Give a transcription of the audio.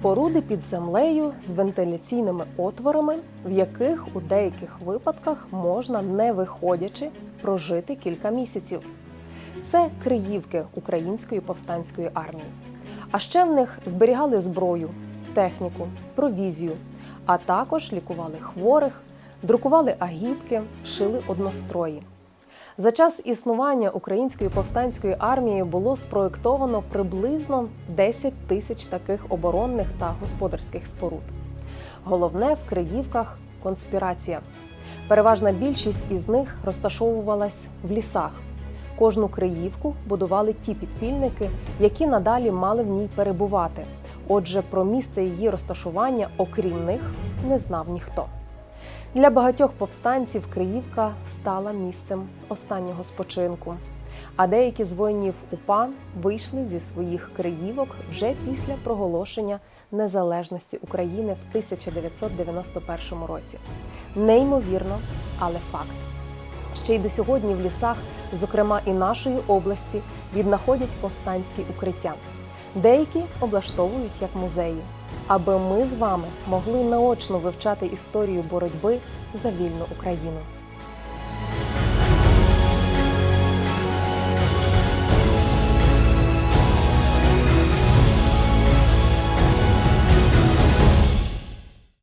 Споруди під землею з вентиляційними отворами, в яких у деяких випадках можна, не виходячи, прожити кілька місяців. Це криївки української повстанської армії. А ще в них зберігали зброю, техніку, провізію, а також лікували хворих, друкували агітки, шили однострої. За час існування української повстанської армії було спроєктовано приблизно 10 тисяч таких оборонних та господарських споруд. Головне в Криївках конспірація. Переважна більшість із них розташовувалась в лісах. Кожну криївку будували ті підпільники, які надалі мали в ній перебувати. Отже, про місце її розташування, окрім них, не знав ніхто. Для багатьох повстанців Криївка стала місцем останнього спочинку. А деякі з воїнів УПА вийшли зі своїх криївок вже після проголошення незалежності України в 1991 році. Неймовірно, але факт. Ще й до сьогодні в лісах, зокрема і нашої області, віднаходять повстанські укриття. Деякі облаштовують як музеї, аби ми з вами могли наочно вивчати історію боротьби за вільну Україну.